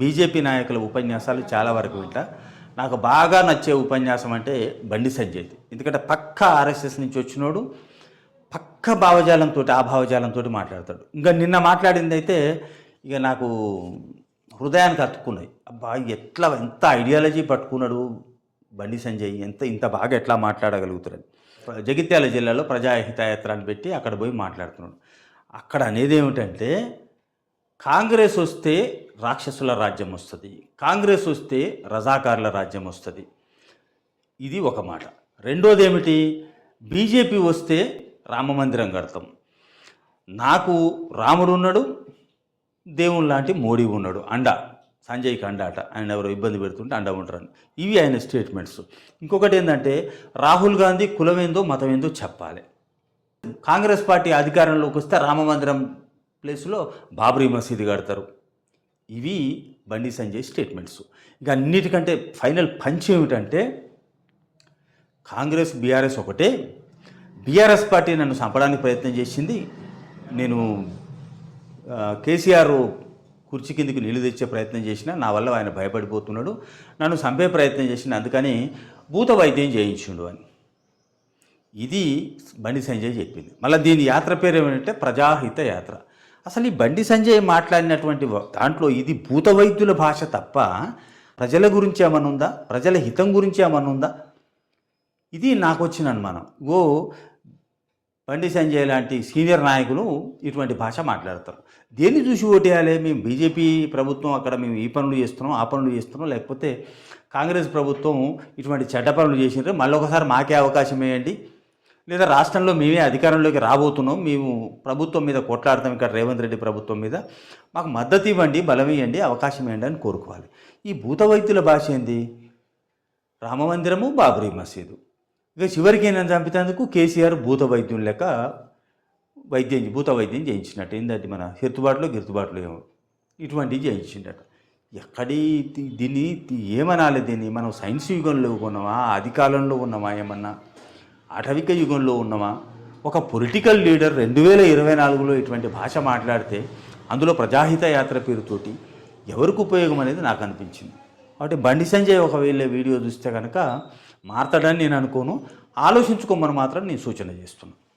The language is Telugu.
బీజేపీ నాయకుల ఉపన్యాసాలు చాలా వరకు వింటా. నాకు బాగా నచ్చే ఉపన్యాసం అంటే బండి సంజయ్ది ఎందుకంటే పక్క ఆర్ఎస్ఎస్ నుంచి వచ్చినోడు పక్క భావజాలంతో ఆ భావజాలంతో మాట్లాడతాడు. ఇంకా నిన్న మాట్లాడింది అయితే ఇక నాకు హృదయానికి అతుక్కున్నాయి. అబ్బా ఎట్లా ఎంత ఐడియాలజీ పట్టుకున్నాడు బండి సంజయ్ ఎంత ఇంత బాగా ఎట్లా మాట్లాడగలుగుతాడు జగిత్యాల జిల్లాలో ప్రజాహితయాత్ర అని పెట్టి అక్కడ పోయి మాట్లాడుతున్నాడు. అక్కడ అనేది ఏమిటంటే కాంగ్రెస్ వస్తే రాక్షసుల రాజ్యం వస్తుంది. కాంగ్రెస్ వస్తే రజాకారుల రాజ్యం వస్తుంది. ఇది ఒక మాట. రెండోది ఏమిటి బీజేపీ వస్తే రామమందిరం కడతాం. నాకు రాముడు ఉన్నాడు దేవుని లాంటి మోడీ ఉన్నాడు. అండ సంజయ్కి అండ అట. ఆయన ఎవరో ఇబ్బంది పెడుతుంటే అండ ఉంటారని. ఇవి ఆయన స్టేట్మెంట్స్ ఇంకొకటి ఏంటంటే రాహుల్ గాంధీ కులమేందో మతమేందో చెప్పాలి. కాంగ్రెస్ పార్టీ అధికారంలోకి వస్తే రామ మందిరం ప్లేస్లో బాబ్రీ మసీదు కడతారు. ఇవి బండి సంజయ్ స్టేట్మెంట్స్ ఇక అన్నిటికంటే ఫైనల్ పంచ్ ఏమిటంటే కాంగ్రెస్ బీఆర్ఎస్ ఒకటే. బీఆర్ఎస్ పార్టీ నన్ను చంపడానికి ప్రయత్నం చేసింది. నేను కేసీఆర్ కుర్చీ కిందికి నిలు తెచ్చే ప్రయత్నం చేసిన నా వల్ల ఆయన భయపడిపోతున్నాడు. నన్ను చంపే ప్రయత్నం చేసిన అందుకని భూత వైద్యం చేయించుండు అని. ఇది బండి సంజయ్ చెప్పింది. మళ్ళీ దీని యాత్ర పేరు ఏమంటే ప్రజాహిత యాత్ర. అసలు ఈ బండి సంజయ్ మాట్లాడినటువంటి దాంట్లో ఇది భూత వైద్యుల భాష తప్ప ప్రజల గురించి ఏమన్నా ఉందా ప్రజల హితం గురించి ఏమన్నా ఉందా ఇది నాకు వచ్చిన అనుమానం. ఓ బండి సంజయ్ లాంటి సీనియర్ నాయకులు ఇటువంటి భాష మాట్లాడతారు. దేన్ని చూసి ఓటేయాలి? మేము బీజేపీ ప్రభుత్వం అక్కడ మేము ఈ పనులు చేస్తున్నాం ఆ పనులు చేస్తున్నాం లేకపోతే కాంగ్రెస్ ప్రభుత్వం ఇటువంటి చెడ్డ పనులు చేసినారు మళ్ళీ ఒకసారి మాకే అవకాశం వేయండి లేదా రాష్ట్రంలో మేమే అధికారంలోకి రాబోతున్నాం మేము ప్రభుత్వం మీద కొట్లాడతాం ఇక్కడ రేవంత్ రెడ్డి ప్రభుత్వం మీద. మాకు మద్దతు ఇవ్వండి బలం ఇవ్వండి అవకాశం ఇవ్వండి అని కోరుకోవాలి. ఈ భూత వైద్యుల భాష ఏంది? రామమందిరము బాబరీ మసీదు. ఇక చివరికి నేను చంపినందుకు కేసీఆర్ భూత వైద్యం లెక్క వైద్యం భూత వైద్యం చేయించినట్టు. ఏంటంటే మన హిర్తుబాటులో గిర్తుబాటులో ఏమో. ఇటువంటివి చేయించినట్టు ఎక్కడి దీన్ని ఏమనాలి దీన్ని? మనం సైన్స్ యుగంలో ఉన్నామా? ఆది కాలంలో ఉన్నామా ఏమన్నా? ఆటవిక యుగంలో ఉన్నామా? ఒక పొలిటికల్ లీడర్ రెండు వేల ఇరవై నాలుగులో ఇటువంటి భాష మాట్లాడితే అందులో ప్రజాహిత యాత్ర పేరుతోటి ఎవరికి ఉపయోగం అనేది నాకు అనిపించింది. కాబట్టి బండి సంజయ్ ఒకవేళ వీడియో చూస్తే కనుక మారతాడని నేను అనుకోను. ఆలోచించుకోమని మాత్రం నేను సూచన చేస్తున్నాను.